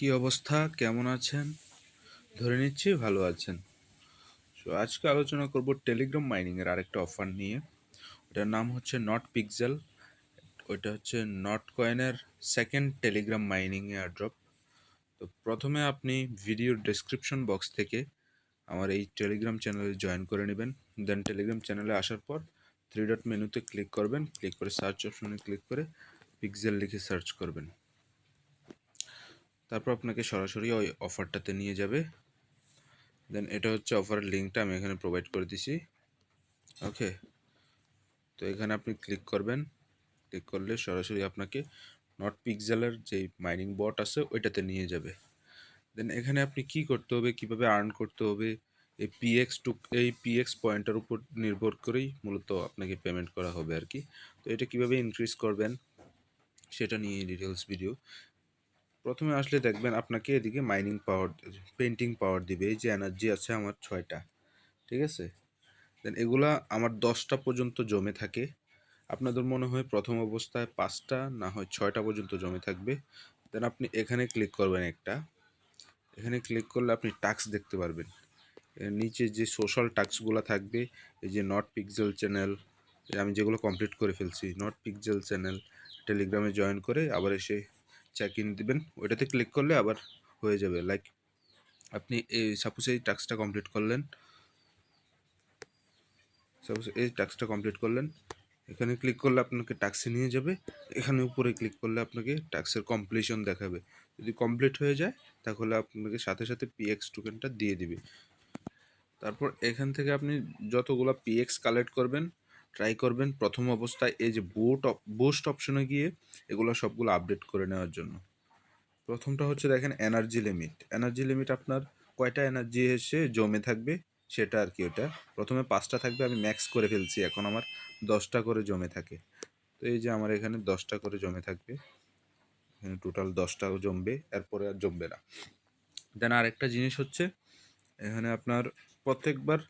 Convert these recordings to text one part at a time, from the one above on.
কি অবস্থা? কেমন আছেন? ধরে নিচ্ছি ভালো আছেন। সো আজকে আলোচনা করব টেলিগ্রাম মাইনিংয়ের আরেকটা অফার নিয়ে। ওটার নাম হচ্ছে নট পিক্সেল। ওইটা হচ্ছে নট কয়েনের সেকেন্ড টেলিগ্রাম মাইনিং এয়ারড্রপ তো প্রথমে আপনি ভিডিওর ডেসক্রিপশন বক্স থেকে আমার এই টেলিগ্রাম চ্যানেলে জয়েন করে নেবেন। দেন টেলিগ্রাম চ্যানেলে আসার পর থ্রি ডট মেনুতে ক্লিক করবেন। ক্লিক করে সার্চ অপশনে ক্লিক করে পিক্সেল লিখে সার্চ করবেন। তারপর আপনাকে সরাসরি ওই অফারটাতে নিয়ে যাবে। দেন এটা হচ্ছে অফারের লিঙ্কটা আমি এখানে প্রোভাইড করে দিছি। ওকে তো এখানে আপনি ক্লিক করবেন। ক্লিক করলে সরাসরি আপনাকে নট পিক্সেলের যে মাইনিং বট আছে, ওইটাতে নিয়ে যাবে। দেন এখানে আপনি কি করতে হবে, কীভাবে আর্ন করতে হবে, এই পিএক্স টু এই পিএক্স পয়েন্টের উপর নির্ভর করেই মূলত আপনাকে পেমেন্ট করা হবে আর কি। তো এটা কীভাবে ইনক্রিজ করবেন, সেটা নিয়ে ডিটেলস ভিডিও প্রথমে আসলে দেখবেন আপনাকে এদিকে মাইনিং পাওয়ার পেন্টিং পাওয়ার দিবে, এই যে এনার্জি আছে আমার ছয়টা, ঠিক আছে? দেন এগুলা আমার দশটা পর্যন্ত জমে থাকে। আপনাদের মনে হয় প্রথম অবস্থায় পাঁচটা, না হয় ছয়টা পর্যন্ত জমে থাকবে? দেন আপনি এখানে ক্লিক করবেন একটা। এখানে ক্লিক করলে আপনি টাস্ক দেখতে পারবেন। নিচে যে সোশ্যাল টাস্কগুলো থাকবে, এই যে নট পিক্সেল চ্যানেল আমি যেগুলো কমপ্লিট করে ফেলছি নট পিক্সেল চ্যানেল টেলিগ্রামে জয়েন করে আবার এসে চেক ইন দিবেন। ওইটাতে ক্লিক করলে আবার হয়ে যাবে। লাইক আপনি এই সাপোজ এই টাস্কটা কমপ্লিট করলেন। সাপোজ এই টাস্কটা কমপ্লিট করলেন। এখানে ক্লিক করলে আপনাকে টাক্সে নিয়ে যাবে। এখানে উপরে ক্লিক করলে আপনাকে টাক্সের কমপ্লিশন দেখাবে। যদি কমপ্লিট হয়ে যায়, তাহলে আপনাকে সাথে সাথে পিএক্স টোকেনটা দিয়ে দিবে। তারপর এখান থেকে আপনি যতগুলো পিএক্স কালেক্ট করবেন ট্রাই করবেন। প্রথম অবস্থায় এই যে বুট বুস্ট অপশনে গিয়ে এগুলো সবগুলো আপডেট করে নেওয়ার জন্য। প্রথমটা হচ্ছে দেখেন এনার্জি লিমিট এনার্জি লিমিট আপনার কয়টা এনার্জি এসে জমে থাকবে সেটা আর কি ওটা। প্রথমে পাঁচটা থাকবে, আমি ম্যাক্স করে ফেলছি, এখন আমার দশটা করে জমে থাকে। তো এই যে আমার এখানে দশটা করে জমে থাকবে। এখানে টোটাল দশটাও জমবে, এরপরে আর জমবে না। দেন আরেকটা জিনিস হচ্ছে, এখানে আপনার প্রত্যেকবার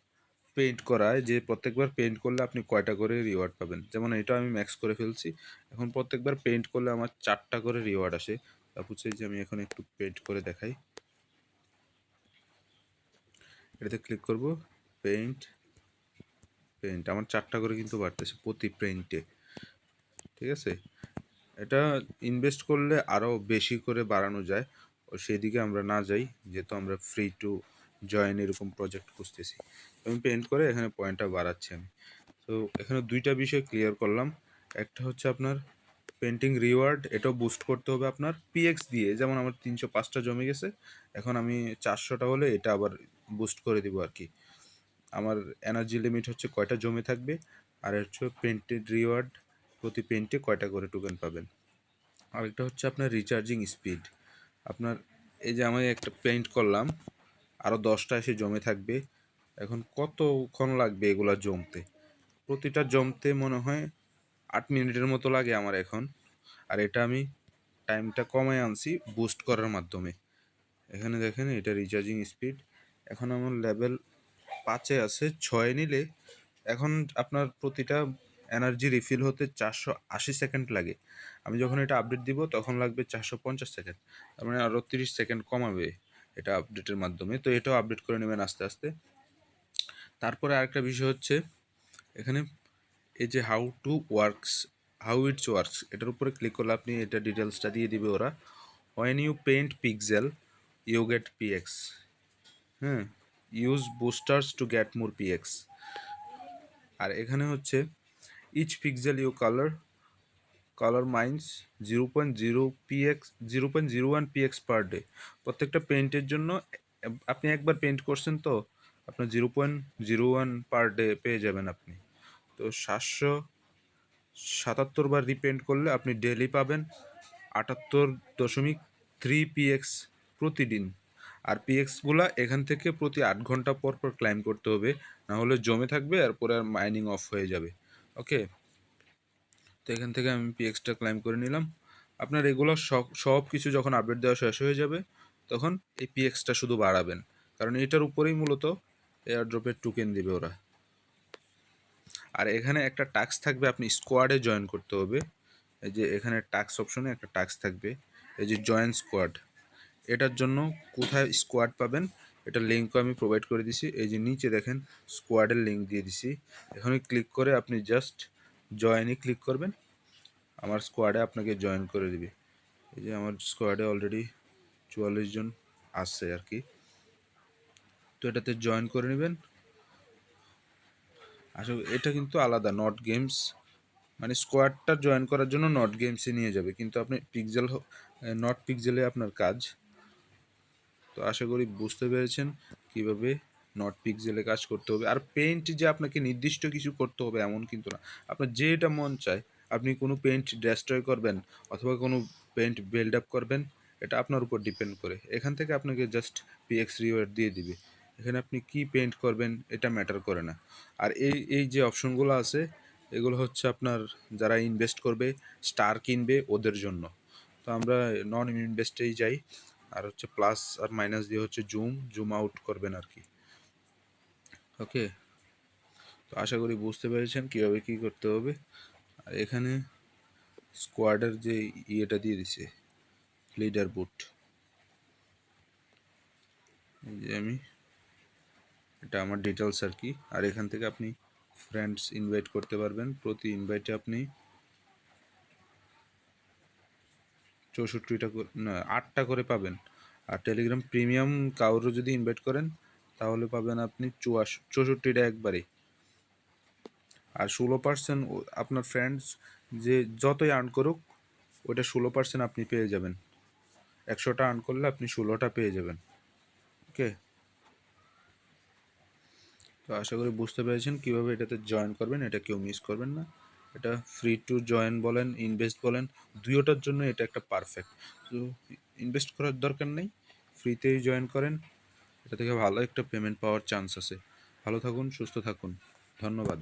পেইন্ট করায় যে প্রত্যেকবার পেইন্ট করলে আপনি কয়টা করে রিওয়ার্ড পাবেন? যেমন এটা আমি ম্যাক্স করে ফেলছি। এখন প্রত্যেকবার পেইন্ট করলে আমার চারটা করে রিওয়ার্ড আসে। তারপর যে আমি এখন একটু পেইন্ট করে দেখাই। এটাতে ক্লিক করব পেইন্ট পেইন্ট আমার চারটা করে কিন্তু বাড়তেছে প্রতি পেইন্টে ঠিক আছে? এটা ইনভেস্ট করলে আরও বেশি করে বাড়ানো যায়। ও সেদিকে আমরা না যাই, যেহেতু আমরা ফ্রি টু জয়েন এরকম প্রজেক্ট খুঁজতেছি। আমি পেন্ট করে এখানে পয়েন্টটা বাড়াচ্ছি আমি। তো এখানে দুইটা বিষয় ক্লিয়ার করলাম। একটা হচ্ছে আপনার পেন্টিং রিওয়ার্ড এটাও বুস্ট করতে হবে আপনার পিএক্স দিয়ে। যেমন আমার তিনশো পাঁচটা জমে গেছে, এখন আমি চারশোটা হলে এটা আবার বুস্ট করে দিব আর কি। আমার এনার্জি লিমিট হচ্ছে কয়টা জমে থাকবে, আর হচ্ছে পেন্টেড রিওয়ার্ড প্রতি পেন্টে কয়টা করে টোকেন পাবেন। আরেকটা হচ্ছে আপনার রিচার্জিং স্পিড আপনার এই যে আমি একটা পেইন্ট করলাম আরও দশটা এসে জমে থাকবে। এখন কতক্ষণ লাগবে এগুলো জমতে? প্রতিটা জমতে মনে হয় আট মিনিটের মতো লাগে আমার এখন। আর এটা আমি টাইমটা কমে আনছি বুস্ট করার মাধ্যমে। এখানে দেখেন এটা রিচার্জিং স্পিড। এখন আমার লেভেল পাঁচে আছে, ছয় নিলে এখন আপনার প্রতিটা এনার্জি রিফিল হতে চারশো আশি সেকেন্ড লাগে। আমি যখন এটা আপডেট দিব তখন লাগবে চারশো পঞ্চাশ সেকেন্ড। তার মানে আরও তিরিশ সেকেন্ড কমাবে। এটা আপডেটের মাধ্যমে। তো এটাও আপডেট করে নেবেন আস্তে আস্তে। তারপরে আরেকটা বিষয় হচ্ছে, এখানে এই যে how to works how it's works এটার উপরে ক্লিক করলে আপনি এটা ডিটেলসটা দিয়ে দিবে ওরা। When you paint pixel you get PX হ্যাঁ use boosters to get more PX আর এখানে হচ্ছে each pixel you colour colour mines zero point zero PX zero point zero one PX per day প্রত্যেকটা পেন্টের জন্য আপনি একবার পেন্ট করছেন তো, আপনার zero point zero one per day পেয়ে যাবেন আপনি। তো সাতশো সাতাত্তর বার রিপেন্ট করলে আপনি ডেলি পাবেন আটাত্তর দশমিক থ্রি পিএক্স প্রতিদিন। আর পিএক্সগুলো এখান থেকে প্রতি আট ঘণ্টা পর পর ক্লাইম করতে হবে, না হলে জমে থাকবে আর পরে মাইনিং অফ হয়ে যাবে। ওকে এখান থেকে আমি পিএক্সটা ক্লাইম করে নিলাম। আপনার এগুলো সব সব কিছু যখন আপডেট দেওয়া শেষ হয়ে যাবে, তখন এই পিএক্সটা শুধু বাড়াবেন। কারণ এটার উপরেই মূলত এয়ারড্রপের টোকেন দিবে ওরা। আর এখানে একটা টাক্স থাকবে, আপনি স্কোয়াডে জয়েন করতে হবে। এই যে এখানে টাক্স অপশনে একটা টাক্স থাকবে। এই যে জয়েন স্কোয়াড এটার জন্য কোথায় স্কোয়াড পাবেন, এটা লিঙ্কও আমি প্রোভাইড করে দিছি। এই যে নিচে দেখেন স্কোয়াডের লিঙ্ক দিয়ে দিছি। এখানে ক্লিক করে আপনি জাস্ট জয়েনে ক্লিক করবেন। আমার স্কোয়াডে আপনাকে জয়েন করে দিবে। এই যে আমার স্কোয়াডে অলরেডি চুয়াল্লিশ জন আসছে আর কি। তো এটাতে জয়েন করে নেবেন। আসলে এটা কিন্তু আলাদা নট গেমস মানে স্কোয়াডটা জয়েন করার জন্য নট গেমসে নিয়ে যাবে। কিন্তু আপনি পিকজেল নট পিকজেলে আপনার কাজ। তো আশা করি বুঝতে পেরেছেন কীভাবে নট পিক্সেলে কাজ করতে হবে। আর পেইন্ট যে আপনাকে নির্দিষ্ট কিছু করতে হবে এমন কিন্তু না। আপনার যেটা মন চায়, আপনি কোনো পেইন্ট ডেস্ট্রয় করবেন অথবা কোনো পেইন্ট বিল্ড আপ করবেন, এটা আপনার উপর ডিপেন্ড করে। এখান থেকে আপনাকে জাস্ট পিএক্স রিওয়ার্ড দিয়ে দিবে। এখানে আপনি কি পেইন্ট করবেন, এটা ম্যাটার করে না। আর এই এই যে অপশনগুলো আছে, এগুলো হচ্ছে আপনার যারা ইনভেস্ট করবে স্টার কিনবে ওদের জন্য। তো আমরা নন ইনভেস্টেই যাই। আর হচ্ছে প্লাস আর মাইনাস দিয়ে হচ্ছে জুম জুম আউট করবেন আর কি। ওকে? তো আশা করি বুঝতে পেরেছেন কীভাবে কী করতে হবে। আর এখানে স্কোয়াডের যে ইয়েটা দিয়ে দিছে লিডার বুট যে আমি, এটা আমার ডিটেলস আর কি। আর এখান থেকে আপনি ফ্রেন্ডস ইনভাইট করতে পারবেন। প্রতি ইনভাইটে আপনি চৌষট্টিটা না, আটটা করে পাবেন। আর টেলিগ্রাম প্রিমিয়াম কাউরও যদি ইনভাইট করেন তাহলে পাবেন আপনি চুয়াশ, চৌষট্টিটা একবারে আর ষোলো পার্সেন্ট আপনার ফ্রেন্ডস যে যতই আর্ন করুক ওটা ষোলো পার্সেন্ট আপনি পেয়ে যাবেন। একশোটা আর্ন করলে আপনি ষোলোটা পেয়ে যাবেন। ওকে? তো আশা করি বুঝতে পেরেছেন কীভাবে এটাতে জয়েন করবেন, এটা কেউ মিস করবেন না। এটা ফ্রি টু জয়েন বলেন ইনভেস্ট বলেন, দুইটার জন্য এটা একটা পারফেক্ট তো ইনভেস্ট করার দরকার নেই ফ্রিতেই জয়েন করেন। এটা থেকে ভালো একটা পেমেন্ট পাওয়ার চান্স আছে। ভালো থাকুন সুস্থ থাকুন। ধন্যবাদ।